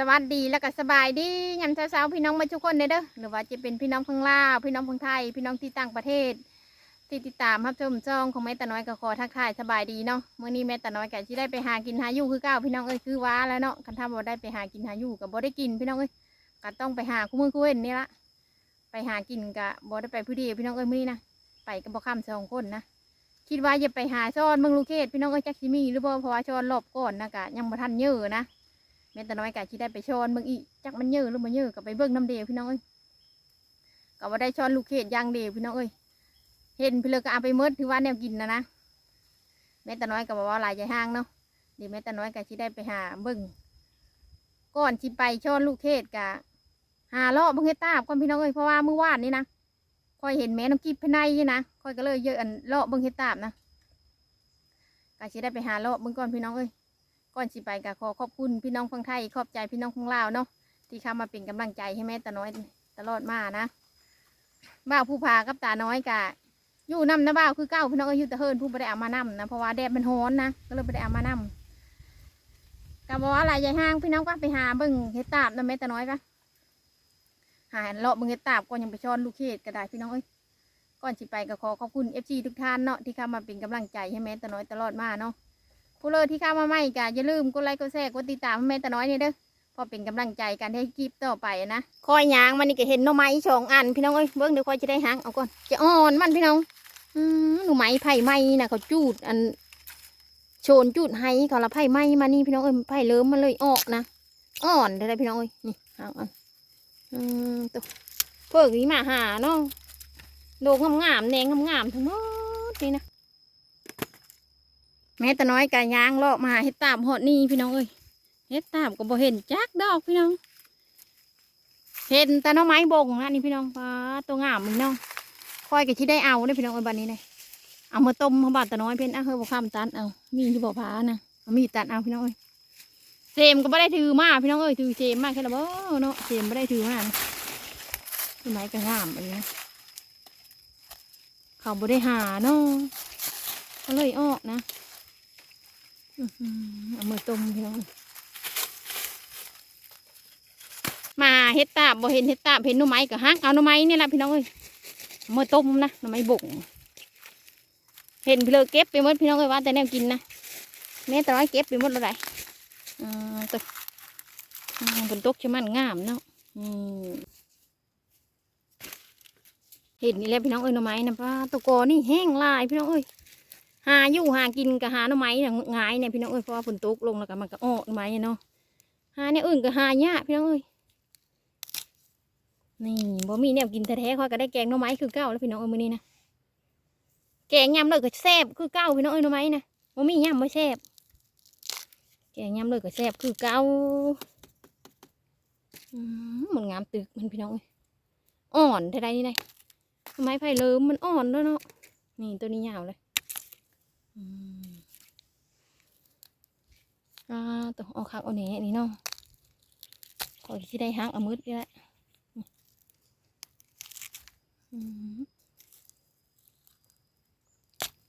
สวัสดีแล้วก็สบายดียามเช้าๆพี่น้องมาทุกคนเด้อเด้อหรือว่าจะเป็นพี่น้องพังลาวพี่น้องพังไทย พี่น้องที่ต่างประเทศ ที่ติดตามรับชมช่องของแม่ตาน้อยก็ขอทักทายสบายดีเนาะเมื้อนี้แม่ตาน้อยก็สิได้ไปหากินหาอยู่คือเก้าพี่น้องเอ้ยคือว้าแล้วเนาะคันถ้าบ่ได้ไปหากินหาอยู่ก็บ่ได้กินพี่น้องเอ้ยก็ต้องไปหาคู่มือคู่เว้นนี่ละไปหากินก็บ่ได้ไปผู้เดียวพี่น้องเอ้ยมื้อนี้นะไปก็บ่ค้ำสองคนนะคิดว่าจะไปหาช้อนเมืองลูกเขตพี่น้องเอ้ยจักสิมีหรือบ่เพราะว่าช้อนรอบก่อนนะก็ยังบ่ทันเยอะนะ ม่แต่น้อยกะที่ได้ไปช้อนเบิ่งอีจักมันเยอะหรือมันเยอะก็ไปเบิ่งน้ำเดียวพี่น้องเอ้ยก็ว่าได้ช้อนลูกเขตอยางเดียวพี่น้องเอ้ยเห็นพี่เลยก็เอาไปเมดถือว่าแนวกินนะนะแม่แต่น้อยก็บอกว่าลายใจห้างเนาะดีแม่แต่น้อยกะที่ได้ไปหาเบิ่งก่อนที่ไปช้อนลูกเขตกะหาเลาะเบิ่งเฮ็ดตาบก่อนพี่น้องเอ้ยเพราะว่าเมื่อวานนี่นะคอยเห็นแม่น้ำกีบภายในนี่นะคอยก็เลยเยอะอันเลาะเบิ่งเฮ็ดตาบนะกะที่ได้ไปหาเลาะเบิ่งก่อนพี่น้องเอ้ย ก่อนสิไปก็ขอขอบคุณพี่น้องฝั่งไทยขอบใจพี่น้องฝั่งลาวเนาะที่เข้ามาเป็นกำลังใจให้แม่ตาน้อยตลอดมานะบ่าวผู้พากับตาน้อยกะอยู่นำนะบ่าวคือเก้าพี่น้องก็อยู่ต่เฮินผู้ไม่ได้เอามานำนะเพราะว่าแดดมันร้อนนะก็เลยไม่ได้เอามานำกะบว่าอะไรใหญ่ห้างพี่น้องก็ไปหาเบิ่งเฮ็ดตาบนะแม่ตาน้อยก็หาเลาะเบิ่งเฮ็ดตาบก่อนยังไปช้อนลูกเขตก็ได้พี่น้องเอ้ยก่อนสิไปก็ขอขอบคุณเอฟซีทุกท่านเนาะที่เข้ามาเป็นกำลังใจให้แม่ตาน้อยตลอดมาเนาะ ผู้เลยที่เข้ามาใหม่ก็อย่าลืมกดไลค์กดแชร์กดติดตามแม่ตาน้อยนี่เด้อพอเป็นกำลังใจกันให้คลิปต่อไปนะคอยยางมันนี่ก็เห็นหน่อไม้สองอันพี่น้องเอ้ยเบิ้งเดี๋ยวคอยจะได้หางเอาก่อนจะอ่อนมันพี่น้องอืมหน่อไม้ไผ่ไม้นะเขาจูดอันโชนจูดให้เขาละไผ่ไม้มานี่พี่น้องเอ้ยไผ่เลิ่มมันเลยออกนะอ่อนได้พี่น้องเอ้ยนี่หางอันอืมตัวเพิ่งนี้มาหาเนาะโดกงามๆแดงงามๆทั้งหมดนี่นะ แม่ตาน้อยกะยางเลาะมาเฮ็ดตาบหอดนี่พี่น้องเอ้ยเฮ็ดตาบก็บ่เห็นจักดอกพี่น้อง เห็นแต่น้องไม้บงนะนี่พี่น้องปลาตัวงามพี่น้องคอยกะที่ได้เอาได้พี่น้องเอ้ยบัดนี้เลยเอามาต้มเขาบาดตาน้อยเพิ่นอะเฮ้ยบ่ข้ามตัดเอา มีที่บ่พานะเอามีตัดเอาพี่น้องเอ้ยเจมก็ไม่ได้ถือมาพี่น้องเอ้ยถือเจมมากแค่ละบ่เนาะเจมไม่ได้ถือมานะต้นไม้ก็งามอันนี้เขาบ่ได้หาเนาะก็เลยออกนะ เอามือต้มพี่น้องมาเฮ็ดตาบบ่เห็นเฮ็ดตาบเห็นหน่อไม้ก็ฮักเอาหน่อไม้นี่แหละพี่น้องเอ้ยเอามือต้มนะหน่อไม้บ่งเห็นพี่เลเก็บไปหมดพี่น้องเอ้ยว่าแต่แนวกินนะแม่ตะน้อยเก็บไปหมดแล้วไดอ่าตัวบนตกชะมันงามเนาะอืมเห็นนี่แหละพี่น้องเอ้ยหน่อไม้นะป้าตะกอนี่แห้งลายพี่น้องเอ้ย หาอยู่หากินกับหาหน่อไม้เนี่ยง่ายเนี่ยพี่น้องเอ้ยเพราะว่าฝนตกลงแล้วก็มันก็อ้อหน่อไม้เนาะหาเนี่ยอื่นก็หายากพี่น้องเอ้ยนี่บ่มีเนี่ยกินแท้ๆค่อยก็ได้แกงหน่อไม้คือเก้าแล้วพี่น้องเอ้ยมื้อนี้นะแกงยำเลยก็แซ่บคือเก้าพี่น้องเอ้ยหน่อไม้นะบ่มียำไม่แซ่บแกงยำเลยก็แซ่บคือเก้าอืมมันงามตึกมันพี่น้องเอ้ยอ่อนเท่าไรนี่ไงหน่อไม้ไผ่เลิมมันอ่อนแล้วเนาะนี่ตัวนี้ยาวเลย อืมอ่าตัวเอาคักเอาแหน่นี่เนาะขอที่ได้ฮักเอามืดนี่แหละ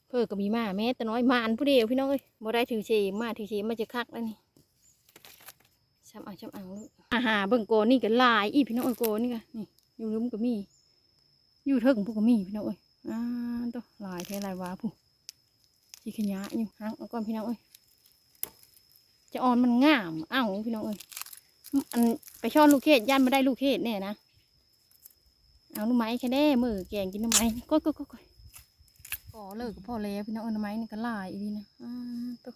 เพื่อก็มีมาแม่แต่น้อยมานผู้เดียวพี่น้องเอ้ยบ่ได้ถือเชมาถือเชมาจะคักแล้วนี่ช้ำเอางช้ำเอาลูกอาหาเบิ่งโกนี่ก็ลายอีพี่น้องเอ้ยโกนี่ก็นี่อยู่ลืมก็มี อยู่เทิงพวกก็มีพี่น้องเอ้ยอ่าตัวลายแท้ลายวาผู้ สีขยะอยู่หางเอาก่อนพี่น้องเอ้ยจะอ่อนมันงามอ้าวพี่น้องเอ้ยอันไปช่อนลูกเขตย่านไม่ได้ลูกเขตแน่นะเอาลูกไม้แค่แน่มือแกงกินลูกไม้ก็ก็ก็ก็พอเลิกกับพ่อแล้วพี่น้องเอาลูกไม้นี่ก็ลายอีกนะตัว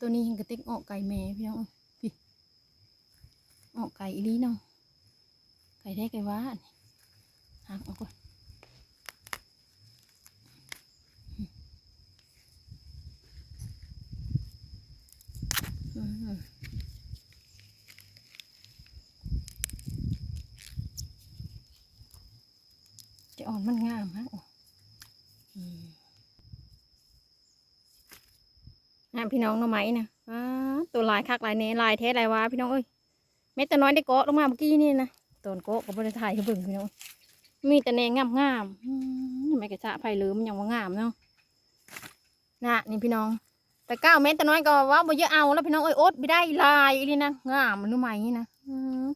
ตัวนี้เห็นกระติกออกไก่แม่พี่น้องเอ้ยพี่ออกไก่อีนี้เนาะไก่แท้ไก่ว้านหักเออกก่อน จะอ่อนมันงามฮะอืมงามพี่น้องน่อไม้นะตัวลายคักลายเนลายแท้ลายวาพี่น้องเอ้ยเม็ดแต่น้อยได้เกาะลงมาเมื่อกี้นี่นะตอนเกาะก็บริถ่ายให้เบิ่งพี่น้องมีแต่แนงงามงามไม่กระชะไผ่เหลือมันยังว่างามเนาะนะนี่พี่น้อง แต่ก้าวแม่แต่น้อยก็ว่าบ่เยอะเอาแล้วพี่น้องเอ้ยอดไม่ได้ลายอีนี่นะงามมันรู้ไหมนี่นะ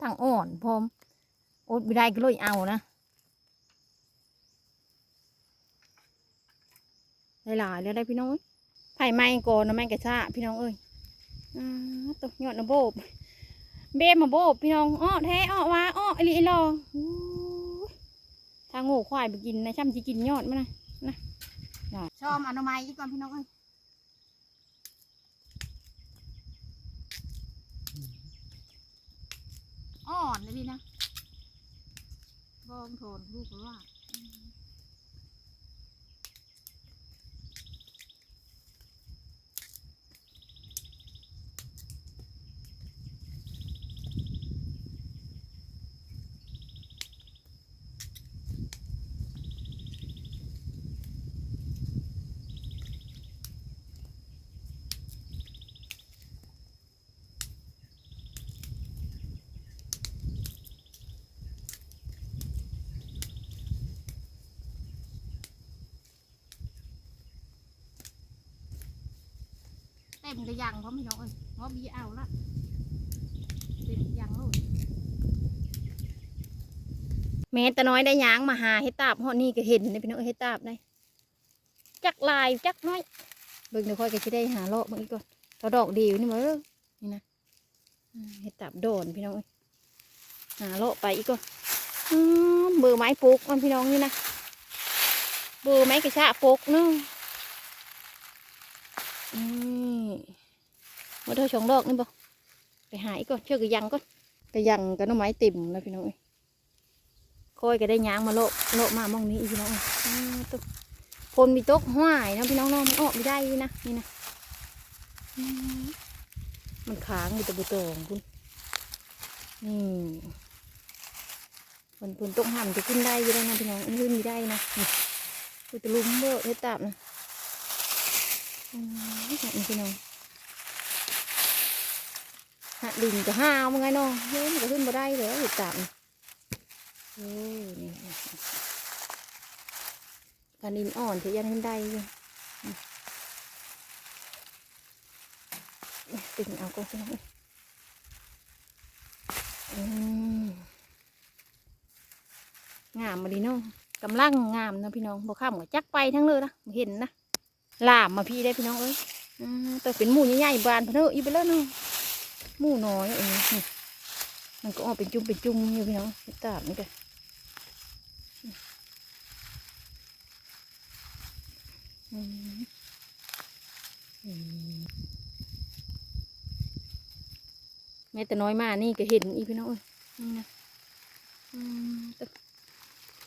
ทางอ่อนพร้อมอดไม่ได้ก็เลยเอานะหลายๆแล้วได้พี่น้องเอ้ยไผ่ไม้ก่อนนะแม่กระชาพี่น้องเอ้ยอ่าตกยอดนะโบบเบมมาโบบพี่น้องอ้อแท้อ้อว่าอ้ออีลีอีหลอทางโง่ควายไปกินนะช่ำจะกินยอดมั้ยนะนะชอบอนามัยอีกก่อนพี่น้องเอ้ย อ่อนเลยนี่นะบองโทนลูกว่า ต็มกระยังเพราะไม่น้องเอ้ยเพราะบีเอาละเต็มกระยังโลดแม่ตะน้อยได้ยางมาหาเฮ็ดตาบฮอดนี่ก็เห็นเลยพี่น้องเอ้ยเฮ็ดตาบได้จักลายจักน้อยเบิ่งเดี๋ยวค่อยก็สิได้หาเลาะเบิ่งอีกก่อนเขาดอกดีอยู่นี่มาเออนี่นะอ่าเฮ็ดตาบโดนพี่น้องเอ้ยหาเลาะไปอีกก่อนเบอร์ไม้ปลูกมันพี่น้องนี่นะเบอร์ไม้กระชะปลูกเนาะนี่มาเท่าสองดอกนี่บ่ไปหาอีกก่อนเชื่อกระยังก่อนกระยังกับหน้ำไม้ติ่มแล้วพี่น้องเอ้ยคอยก็ได้ยางมาโละโละมามองนี้อีกพี่น้องเอ้ยอ้าวตุ๊กพลมีตกห้ายนะพี่น้องเน้องมันออกไม่ได้นะนี่นะอืมมันค้างอยู่แตะบุตองคุณนี่มันพลตกห่ำจะขึ้นได้อยังได้นะพี่น้องอันนี้ขึ้นไม่ได้นะนี่คือตะลุมเบ้อเฮ็ดตาบนะอืมนี่พี่น้องหา ดินก็ห้าวมึงไงน้องเฮ้ยมันก็ขึ้นมาได้เลยหยุดจับโอ้นี่การดินอ่อนจะยันขึ้นได้เลยติงเอาก็พี่น้องอืมงามมาดีเน้องกำลังงามนะพี่น้องบ่ข้ามกับจักไปทั้งเลยนะเห็นนะลามมาพี่ได้พี่น้องเอ้ยอ่าแต่เป็นหมูใหญ่ๆบานเพนเอะอีไปแล้วเนาะ หมูน้อยเองมันก็ออกเป็นจุ่มเป็นจุ่มอยู่พี่น้องตาบนี่กันแม่แต่น้อยมากนี่ก็เห็นอีพี่น้องเอ้ยนี่นะ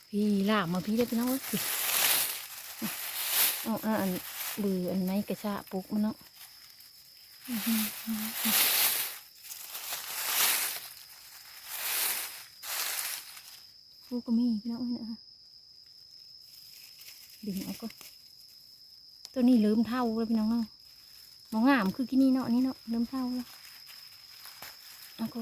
พี่ลามมาพี่ได้พี่น้องเอ้ยอ๋ออ่าอันบืออันไหนกระชะปลุกมันเนาะอื้อหือปลู กูก็มีพี่น้องเอ้ยนะดึงเอาก็ตัวนี้เริ่มเท่าแล้วพี่น้องเนาะมองงามคือกินนี่เนาะอันนี่เนาะเริ่มเท่าแล้วเอาก็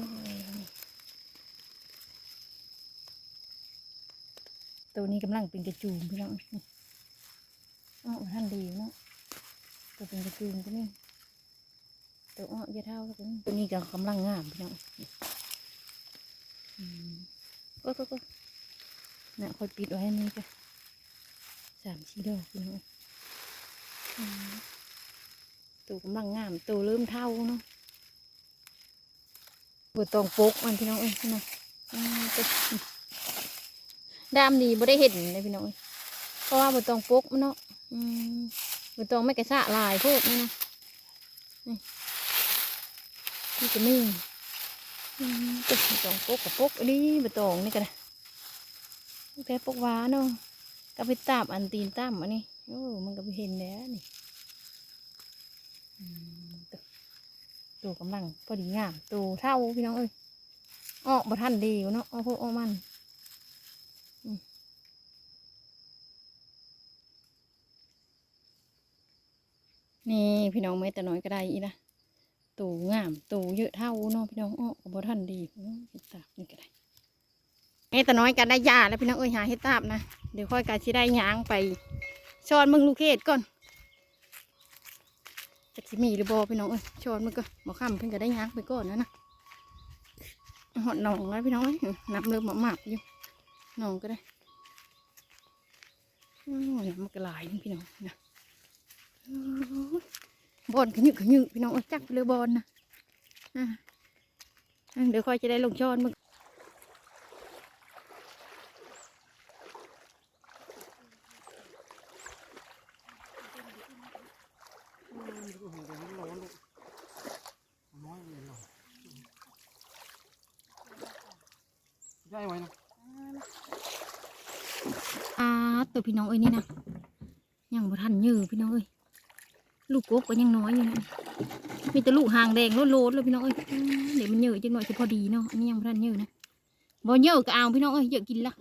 ตัวนี้กำลังเป็นกระจูมพี่น้องอ้อท่านดีเนาะตัวเป็นกระจุงก็นี่ตัวอ้อเยอะเท่าก็นี่ตัวนี้ก็กำลังงามพี่น้องก็ก็ก็ น่ะคอยปิดไว้ให้นี่จ้ะสามชีดอกพี่น้องตัวกำลังงามตัวเริ่มเท่าเนาะบตองปกมันพี่น้องเอ้ยนะอืมตัวดามดีบ่ได้เห็นเลยพี่น้องเอ้ยเพราะว่าบตองปกมันเนาะอืมบตองไม่กระชะลายพวกนี่นะนี่นี่ก็มีอืมตัวบตองปกกับปกอันนี้บตองนี่กันนะ แค่ปกหวาเนาะก็ไปตามอันตีนตามอันนี้โอ้มันก็ไปเห็นแล้วนี่ตัวกำลังพอดีงามตัวเท่าพี่น้องเอ้ยออกบ่ทันดีเนาะโอ้โหโอ้มันนี่พี่น้องไม่แต่น้อยก็ได้อีนะตูงามตูเยอะเท่าเนาะพี่น้องอ้อกับบท่านดีตาบนี่ก็ได้ แม่แต่น้อยกันได้ยาแล้วพี่น้องเอ้ยหาเฮ็ดตาบนะเดี๋ยวค่อยการชิได้ยางไปช้อนมึงลูกเขตก่อนจะสิมีหรือบ่พี่น้องเอ้ยชอนมันก็บ่ค่ำเพิ่นก็ได้ยักไปก่อนนะนะหอดหนองแล้วพี่น้องเอ้ยนับเริ่มหมาบอยู่หนองก็ได้โอ้ยมันก็หลายพี่น้องนะบอลขยึกขยึกพี่น้องเอ้ยจักไปเลยบอลนะเดี๋ยวค่อยจะได้ลงช้อนมึง ได้ไว้นะ อ่าตัวพี่น้องเอ้ยนี่นะยังบ่ทันยือพี่น้องเอ้ยลู กบก็ยังน้อยอยู่นะมีแต่ลูกหางแดงโลดๆเลยพี่น้องเอ้ยเดี๋ยวมันเยอะจังหน่อยจะพอดีเนาะอันนี้ยังพันเยอะนะบ่เยอะก็เอาพี่น้องเอ้ยเยอะกินละ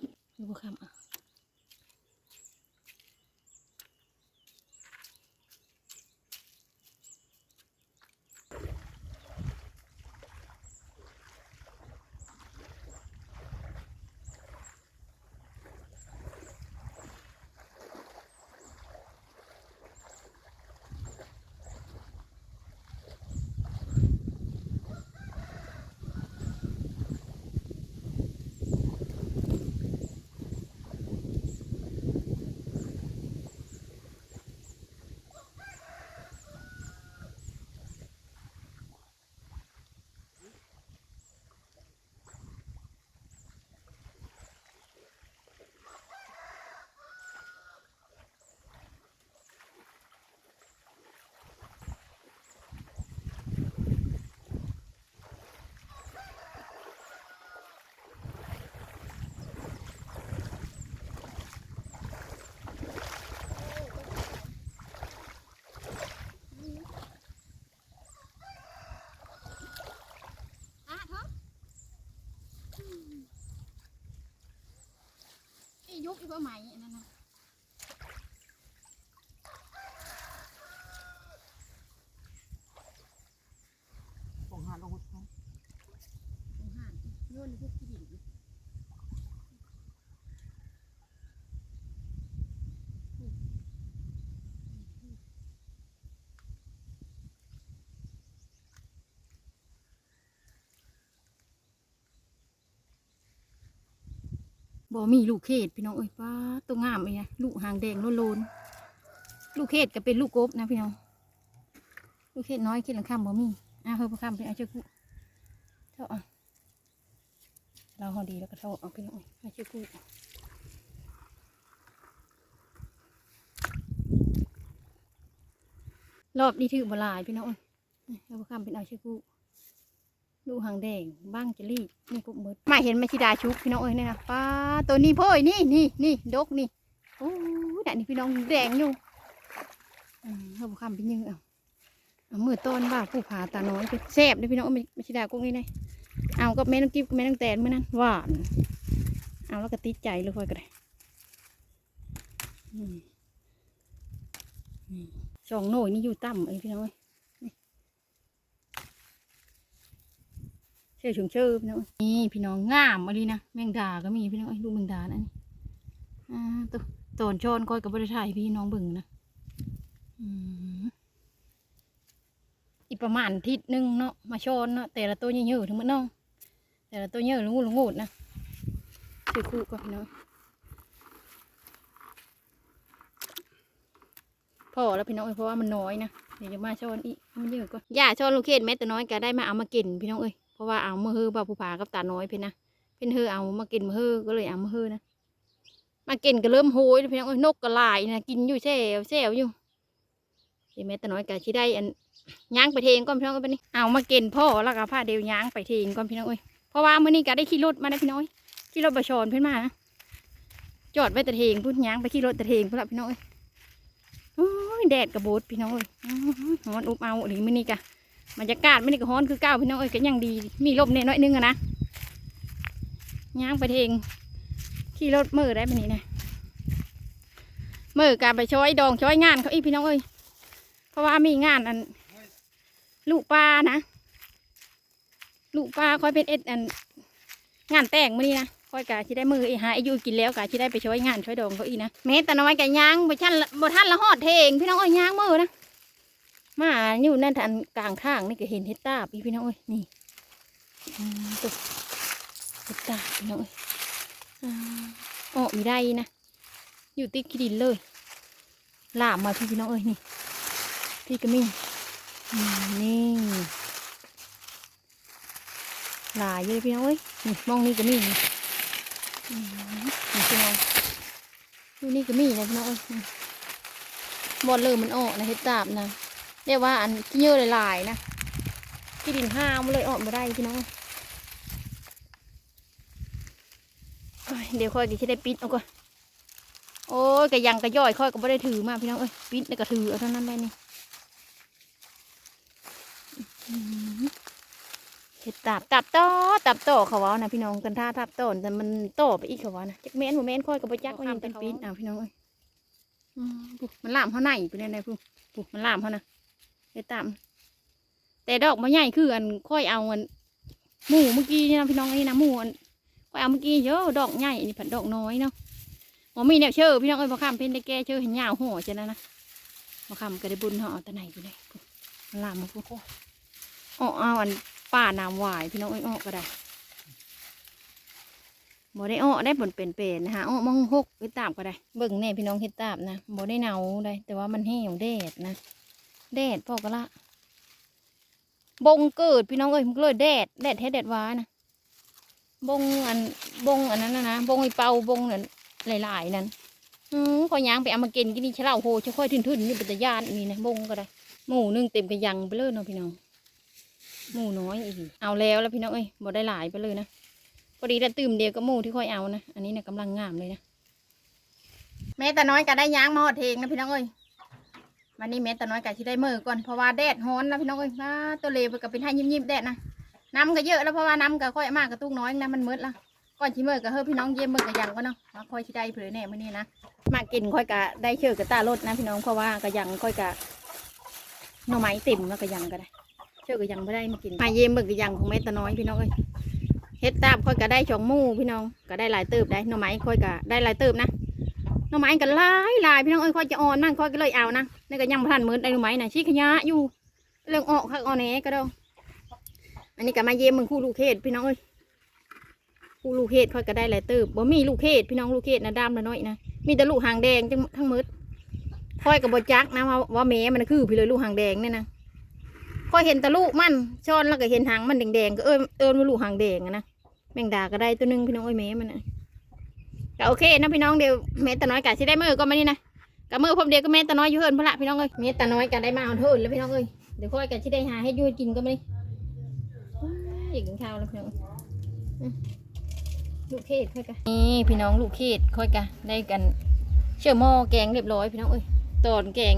ยุบอีกว่าไหมอันนั่นนะ ต้องหาต้องหุดเขา ของห่านโยนในพวกที่ดิน บ่มีลูกเขตพี่น้องเอ้ยป้าตัวงามเลยนะลูกหางแดงโลนๆลูกเขตก็เป็นลูกกบนะพี่น้องลูกเขตน้อยเขตหลังคำบ่มีอะเพิ่มคำเป็นอาเจ้ากุเท่าอะเราหอดีแล้วก็เท่าเอาพี่น้องเอ้ยอาเจ้ากุรอบนี้ถือบลายพี่น้องเอ้ยเราคำเป็นอาเจ้ากุ ลูกหางแดงบ้างจะรีบนี่กุมืดมาเห็นมาชิดาชุบพี่น้องเอ้ยเนี่ยนะป้าตัวนี้พ่อยนี่นี่นี่ดกนี่โอ้ยนี่พี่น้องแดงอยู่อืมเราบอกคำเป็นยังเอาเอามือต้นว่าผู้ผาตาน้อยไปแซ่บเลยพี่น้องมาชิดากุ้งนี่เลยเอากับแม่น้องกิ๊บแม่น้องแตนเมื่อนั้นหวานเอาแล้วก็ติดใจเลยค่อยก็ได้อืมนี่สองโหน่ยนี่อยู่ต่ำเอ้ยพี่น้องเอ้ย เชื่อชงเชื่อพี่น้องนี่พี่น้องงามมาดีนะแมงดาก็มีพี่น้องไอ้ยลูกแมงดานะนี่อ่าตัวตอนช้อนก้อยกับบริษัทพี่น้องบิ่งนะอีกประมาณทิศหนึ่งเนาะมาช้อนเนาะแต่ละตัวเยอะๆทั้งหมดเนาะแต่ละตัวเยอะลุงงูลุงงูดนะคือคู่กับพี่น้องพอแล้วพี่น้องเอ้ยเพราะว่ามันน้อยนะเดี๋ยวจะมาช้อนอีกมันเยอะก่อนย่าช้อนลูกเขตแม้แต่น้อยก็ได้มาเอามากินพี่น้องเอ้ย เพราะว่าเอามาเฮือบ่าผู้ผากับตาน้อยเพิ่นนะเพิ่นเฮือเอามากินมาเฮือก็เลยเอามาเฮือนะมากินก็เริ่มโหยแล้วพี่น้องเอ้นกก็ลายนะกินอยู่แซวแซวอยู่เดี๋ยวแม่ตาน้อยก็สิได้อันย่างไปเทงก่อนพี่น้องเอ้ยบัดนี้เอามากินพ่อแล้วก็พาเดียวย่างไปเทงก่อนพี่น้องเอ้ยเพราะว่ามื้อนี้ก็ได้ขี่รถมาได้พี่น้องเอ้ยขี่รถบะชอนเพิ่นมานะจอดไว้แต่เทงพุ่นย่างไปขี่รถแต่เทงพุ่นละพี่น้องเอ้ยโอ้ยแดดกระโบดพี่น้องเอ้ยอื้อหือร้อนอุบเอาหรือมื้อนี้กะ บรรยากาศไม่ได้กระฮ้อนคือเก้าพี่น้องเอ้ยก็ยังดี มีลมเนี่ยน้อยนึงอะนะย่างไปเทงขี่รถมือได้แบบนี้นะมือการไปช้อยดองช้อยงานเขาอีกพี่น้องเอ้ยเพราะว่ามีงานอัน ลูกปลานะลูกปลาคอยเป็นเอ็ดอัน งานแต่งมื้อนี้นะคอยกะที่ได้มือไอ้หาอายุกินแล้วกะที่ได้ไปช้อยงานช้อยดองเขาอีกนะแม้แต่น้อยกะย่างบ่ทันบ่ทันละหอดเทงพี่น้องเอ้ยย่างมือนะ มาอยู่นั่นทันกลางทางนี่ก็เห็นเห็ดตาบอีพี่น้องเอ้ยนี่ตุ๊เห็ดตาบพี่น้องเอ้ยอออกมีได้นะ อยู่ติดขี้ดินเลยลามมาพี่พี่น้องเอ้ยนี่พี่ก็มีอืมนี่หลายเลยพี่น้องเอ้ยนี่มองนี่ก็มีนี่อืมนี่พี่น้องดูนี่ก็มีนะพี่น้องเอ้ยนี่บอลเลยมันออกนะเห็ดตาบนะ เรียกว่าอันที่เยอะหลายๆนะที่ดินห้าวมันเลยออกมาได้พี่น้องเดี๋ยวค่อยก็จะได้ปิดเอาก่อนโอ้ยกระยังกระย่อยค่อยก็ไม่ได้ถือมากพี่น้องเอ้ยปิดแล้วก็ถือเอาเท่านั้นได้นี่เห็ดตับตับต่อตับต่อเขาว่านะพี่น้องกันท่าทับต้นแต่มันโตไปอีกเขาว่านะจักแม่นบ่แม่นค่อยก็บ่จักว่ายังเป็นปิดเอาพี่น้องเอ้ยมันลามเขาไหนไปเนี่ยนปุ๊บปุ๊บมันลามเขานะ เฮ็ดตามแต่ดอกมะใหญ่คืออันค่อยเอาอันหมูเมื่อกี้นี่นะพี่น้องนี่นะหมูอันค่อยเอาเมื่อกี้เยอะดอกใหญ่นี่ผัดดอกน้อยเนาะหมอมีแนวเชื่อพี่น้องเอ้ยมาข้ามเพ่นได้แก้เชื่อเห็นยาวห่อจะนะนะมาข้ามก็ได้บุญห่อตะไหนกูได้ปุ๊บมันลามมาปุ๊บอ๋อเอาอันป่าน้ำหวายพี่น้องเอ้ยอ้อก็ได้บ่ได้อ้อได้ผลเป็นเป็นนะฮะอ้อมองหกเฮ็ดตามก็ได้ เบิ่งแน่พี่น้องเฮ็ดตามนะบ่ได้เนาได้แต่ว่ามันแห้งแดดนะ แดดพอกะละบงเกิดพี่น้องเอ้ยมันก็เลยแดดแดดแท้แดดว้านะบงอันบงอันนั้นนะนะบงไอเป่าบงนั่นหลายๆนั่นอืมพอยางไปเอามากินกินนี่เชล่าโหจะค่อยทื่นๆนี่เป็นตะยานนี่นะบงก็ได้หมูนึ่งเต็มกระยังไปเลยเนาะพี่น้องหมูน้อยอีกเอาแล้วแล้วพี่น้องเอ้ยบ่ได้หลายไปเลยนะพอดีแต่ตื่มเดียวก็หมูที่ค่อยเอานะอันนี้เนี่ยกำลังงามเลยนะแม่แต่น้อยก็ได้ยางมาหอดเทงนะพี่น้องเอ้ย วันนี้แม่ตาน้อยกะที่ได้มือก่อนเพราะว่าแดดร้อนนะพี่น้องเอ้ยมาตัวเลวก็เป็นให้ยิ้มๆแดดนะน้ำก็เยอะแล้วเพราะว่าน้ำก็ค่อยมากกระตุ้งน้อยนะมันมืดละก่อนที่มือก็เฮ้อพี่น้องเยี่ยมมือก็ยังก็เนาะมาค่อยที่ได้เผื่อแน่มื้อนี้นะมากินค่อยกะได้เชื่อกระตารถนะพี่น้องเพราะว่าก็ยังค่อยกะหน่อไม้ติ่มแล้วก็ยังก็ได้ เชื่อก็ยังไม่ได้มากินมาเยี่ยมมือก็ยังของแม่ตาน้อยพี่น้องเอ้ยเฮ็ดตาบค่อยก็ได้ชองหมู่พี่น้องก็ได้หลายเติบได้หน่อไม้ค่อยก็ได้หลายเติบนะ น่อไม้กันหลายลายพี่น้องเอ้ยค่อยจะอ่อนนั่งค่อยก็เลยเอานะนี่ก็ยังบ่ทันมือได้หน่อไม้นะชี้ขยะอยู่เรื่องออกคักอ่อนแหนก็ได้อันนี้ก็มาเยี่ยมมึงคู่ลูกเขตพี่น้องเอ้ยคู่ลูกเขตค่อยก็ได้หลายเติบบ่มีลูกเขตพี่น้องลูกเขตนะดำละน้อยนะมีแต่ลูกหางแดงทั้งทั้งมืดค่อยกับบจักนะว่าว่าแม่มันคือพี่เลยลูกหางแดงเนี่ยนะค่อยเห็นแต่ลูกมันช้อนแล้วก็เห็นหางมันแดงๆก็เอิญเอิญว่าลูกหางแดงนะแมงดาก็ได้ตัวนึงพี่น้องเอ้ยแม่มันนะ ก็โอเคนะพี่น้องเดี๋ยวเมตตาน้อยกะสิได้มือก็มานี่นะกะมือพร้อมเดียวก็เมตตาน้อยอยู่เฮิรนพนละพี่น้องเอ้ยเมตตาน้อยกะได้มาเอาเทินแล้วพี่น้องเอ้ยเดี๋ยวค่อยกะสิได้หาให้ยูกินก็มานี่อยากกินข้าวแล้วพี่น้องลูกเขตค่อยกะนี่พี่น้องลูกเขตค่อยกะได้กัน เชื่อหม้อแกงเรียบร้อยพี่น้องเอ้ยตอนแกง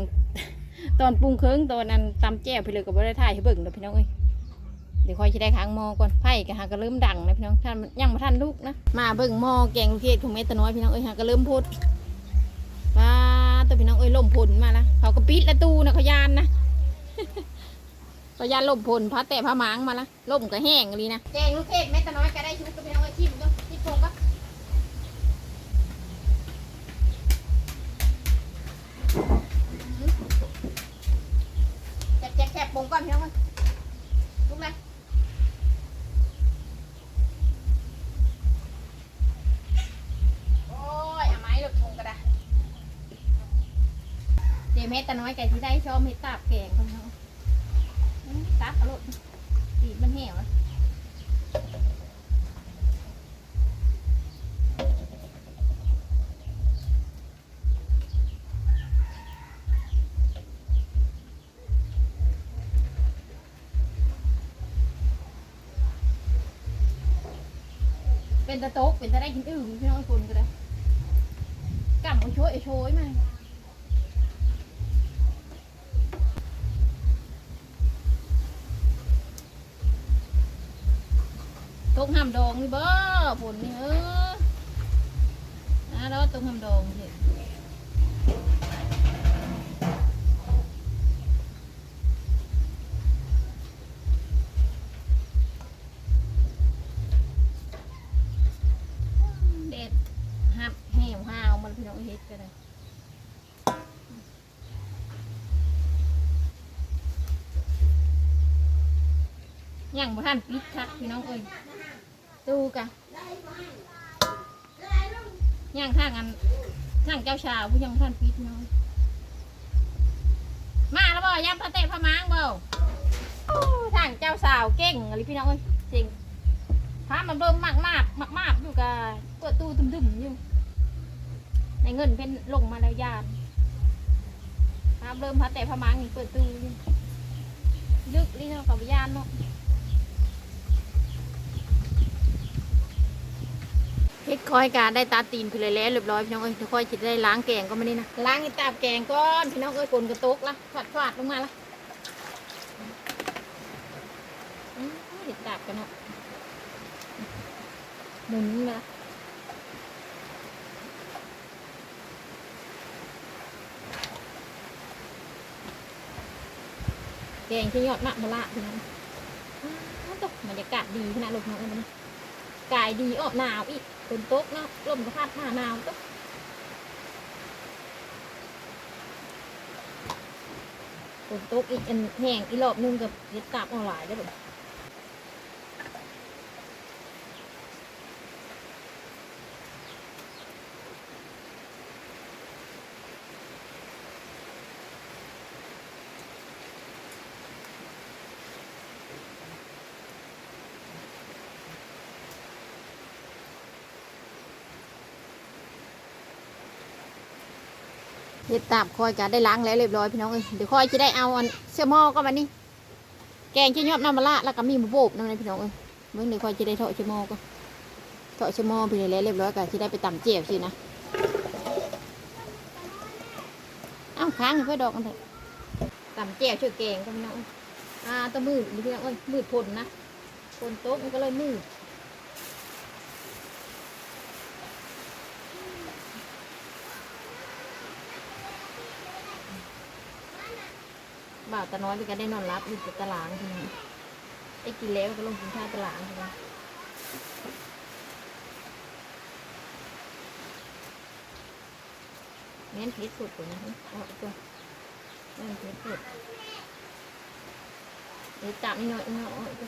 ตอนปรุงเครื่องตอนนั้นตำแจ่วพี่เลยก็บ่ได้ถ่ายให้เบิ่งแล้วพี่น้องเอ้ย ดี๋ยวค่อยจะได้ค้างหม้อก่อนไผ่ก็หาก็เริ่มดังนะพี่น้องท่านยังมาท่านลูกนะมาเบิ่งหม้อแกงลูกเทศของเมตาน้อยพี่น้องเอ้ยหาก็เริ่มพูดว้าตัวพี่น้องเอ้ยล่มพลมาละเขาก็ปิดละตู้นะเขายานนะเขายานล่มพลพัดแต่พะหมางมาละล่มก็แห้งเลยนะแกงลูกเทศเมตาน้อยก็ได้ชุบกับพี่น้องเอ้ยชิมก็ชิมพงก็แจ๊บแจ๊บปงก่อนพี่น้องเอ้ย ลุกเลยโอ้ยเอาไม้หลบทงก็ได้เดี๋ยวเม็ด ตะน้อยไก่ที่ได้ชอบเม็ดตาบแกงคนเขาตาบอรมณ์ตีมันแห้วอะเป็นตะโต๊กเป็นตะได้กินอื่นพี่น้องคนก็ได้กำเอาช่วยเอาช่วยมา ตกห้ำดองนี่บ้อผลนี่เออนะแล้วตกห้ำดองสิเด็ดหับแห้วห้าวมันพี่น้องเฮ็ดก็ได้ย่างบ่ท่านปิดคักพี่น้องเอ้ย ตูกะย่างข้างอันข้างเจ้าชาวผู้ยังท่านปิดน้องมาแล้วบ่ย่ำพระเตะพระม้างบ่โอ้ทางเจ้าสาวเก่งอะไรพี่น้องเอ้ยเก่งพามันเบิ่มมากมากมากมากอยู่กับเปิดตู้ตึมๆอยู่ในเงินเป็นลงมาแล้วยานพาเริ่มพระเตะพระม้างนี่เปิดตู้ลึกนี่เนาะกับยานเนาะ เฮ็ดคอยการได้ตาตีนพี่เลยแล้วเรียบร้อยพี่น้องเอ้ยเดี๋ยวค่อยจะได้ล้างแกงก็ไม่นี่นะล้างให้ตาบแกงก่อนพี่น้องเอ้ยกลนกระตกละฟาดฟาดลงมาละเห็ดตาบกันเนาะหมุนมาแกงที่ยอดมะมะละพี่น้องอ้าวตกบรรยากาศดีขนาดลมเนาะมันกายดีออกหนาวอีก ฝนโต๊ะเนาะลมก็พัดมาหนาวก็ฝนตกอีกอันแห้งอีกรอบหนึงกับเย็ดตาบออนไลน์ได้บ่ เย็ดตาบคอยกันได้ล้างแล้วเรียบร้อยพี่น้องเอ้ยเดี๋ยวคอยจะได้เอาอันเสื้อหม้อก็มานี่แกงชิ้นยอดน้ำมะละแล้วก็มีหมูโบบน้ำในพี่น้องเอ้ยเมื่อเดี๋ยวคอยจะได้ทอดเสื้อหม้อก็ทอดเสื้อหม้อพี่เลยแล้วเรียบร้อยก็จะได้ไปตำเจียวสินะเอ้าค้างให้เพื่อดอกกันเถอะตำเจียวช่วยแกงก็พี่น้องเอ้ยอ่าตะมืดพี่น้องเอ้ยมืดพลนนะพลโต๊ะมันก็เลยมืด บ่าวตาน้อยไปก็ได้นอนรับอยู่ต่ตารางทีนี้ไอ้กินแล้วก็ลงกินข้าวตารางทีนี้แม่นพิษสุดตัวนี้เอาตัวแม่นพิษสุดเดี๋ยวจับนี่หน่อยหน่อยเอาตัว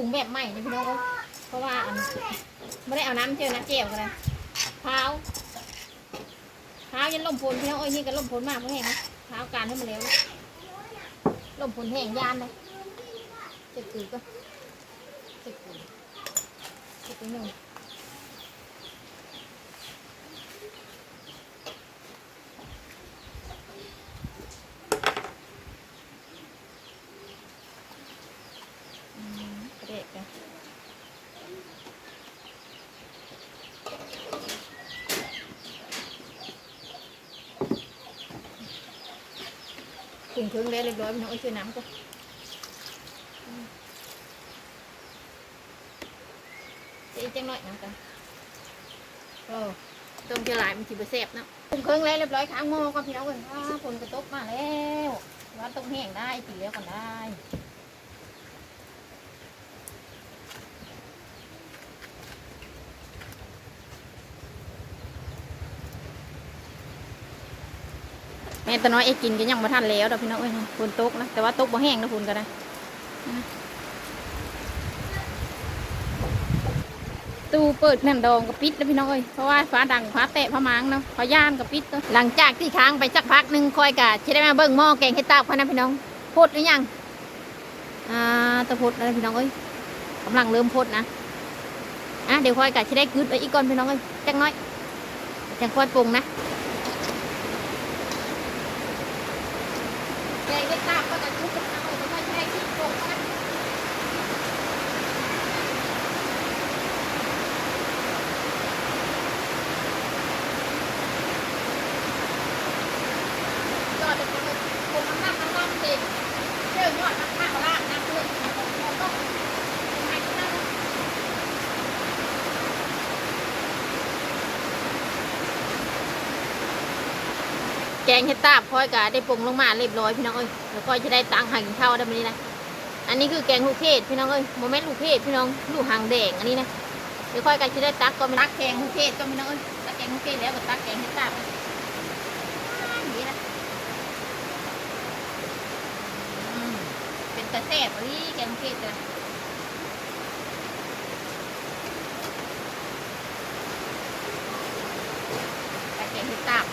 รุงแบบใหม่นี่พี่น้องเพราะว่าไม่ได้เอาน้ำเจียวนะเจียวกันนะเท้าเท้ายันล่มพลพี่น้องเอ้ยนี่ก็ล่มพลมากเพราะแห้งเท้าการให้มันเร็วล่มพลแห้งยานเลยเจ็บตือก็เจ็บตือเจ็บตือหนึ่งอืมกระเดะกันปรุง เครื่องแล้วเรียบร้อยพี่น้องเอ้ยช่วยน้ำก่อนจะอีกจังหน่อยน้ำกันโอ้ต้มจะหลายมันสิบแสบเนาะปรุงเครื่องแล้วเรียบร้อยค้างหม้อก็พี่น้องเอ้ยว้าฝนกระตกมาแล้วว่าต้มแห้งได้ตีแล้วกันได้ ม่ตาน้อยไอ้กินก็ยังบ่ทันแล้วดอกพี่น้องเอ้ยฝนตกนะแต่ว่าตกบ่แห้งนะฝนก็ได้นะตู้เปิดน้ำดองก็ปิดแล้วพี่น้องเอ้ยเพราะว่าฟ้าดังฟ้าแตะฟ้ามังเนาะฟ้าย่านก็ปิดหลังจากที่ค้างไปสักพักหนึ่งคอยกะจะได้มาเบิ่งหม้อแกงเห็ดตาบพนะพี่น้องพดหรือยังอ่าตะพดแล้วพี่น้องเอ้ยกำลังเริ่มพดนะอะเดี๋ยวคอยกะจะได้กึดไว้อีกก่อนพี่น้องเอ้ยจังน้อยจังคอยปรุงนะ แกงเล็กตาบก็จะชุบกับเอาไม่ใช่ใช่ที่โกงนะยอดเป็นคนคนน้ำหนักน้ำหนักเด็กเชื่อยอดน้ำหนักละน้ำเลือดน้ำตกน้ำตกยังไงก็ได้ แกงเห็ดตาบค่อยกะได้ปรุงลงมาเรียบร้อยพี่น้องเอ้ยแล้วก็จะได้ตังหากินข้าวได้ไหมนี่นะอันนี้คือแกงลูกเทศพี่น้องเอ้ยโมเมนต์ลูกเทศพี่น้องลูกหางแดงอันนี้นะเดี๋ยวค่อยกันจะได้ตักก็ม่ตักแกงลูกเทศก็พี่น้องเอ้ยตักแกงลูกเทศแล้วก็ตักแกงเห็ดตาบอย่างนี้นะอืมเป็นตะ แซ่บเอ้ยแกงลูกเทศเลยตักแกงเห็ดตับ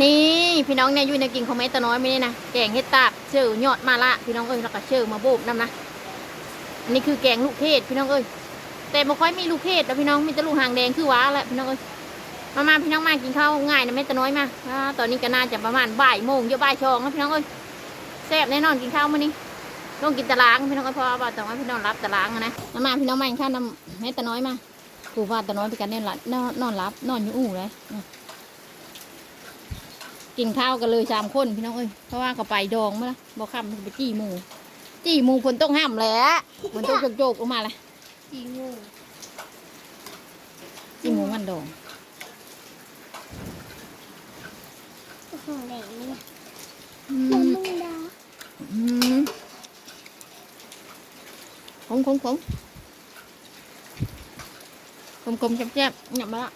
นี่ พี่น้องเนี่ยอยู่ในกินของแม่ตะน้อยไม่ได้นะแกงเห็ดตาบเชื่อยอดมาละพี่น้องเอ้ยแล้วก็เชื่อมาโบกน้ำนะอันนี้คือแกงลูกเทศพี่น้องเอ้ยแต่ไม่ค่อยมีลูกเทศแล้วพี่น้องมีแต่ลูกหางแดงคือว้าแหละพี่น้องเอ้ยมามาพี่น้องมากินข้าวง่ายนะแม่ตะน้อยมาอ่าตอนนี้ก็น่าจะประมาณบ่ายโมงเยอะบ่ายชองแล้วพี่น้องเอ้ยแซ่บแน่นอนกินข้าวมื้อนี้ลงกินตะลางพี่น้องเอ้ยพราะว่าบ่าวตะน้อยพี่น้องรับตะลางอะนะมามาพี่น้องมากินข้าวน้ำแม่ตะน้อยมาผู้ว่าตะน้อยไปกันเนี่ยหลับนอนนอนรับนอนอยู่อู่เลย กินข้าวกันเลยสามคนพี่น้องเอ้ยเพราะว่าเขาไปดองมาละบอกคำไปจี้หมูจี้หมูฝนต้องห้ามแหล้วฝนต้องโจกๆออกมาเลยจีงูจี้หมูมันดองโอ้โหไหนเนี่ยอืมันมมึงดาอืมขมขมขมขมขมแซ่บๆหยับมาละ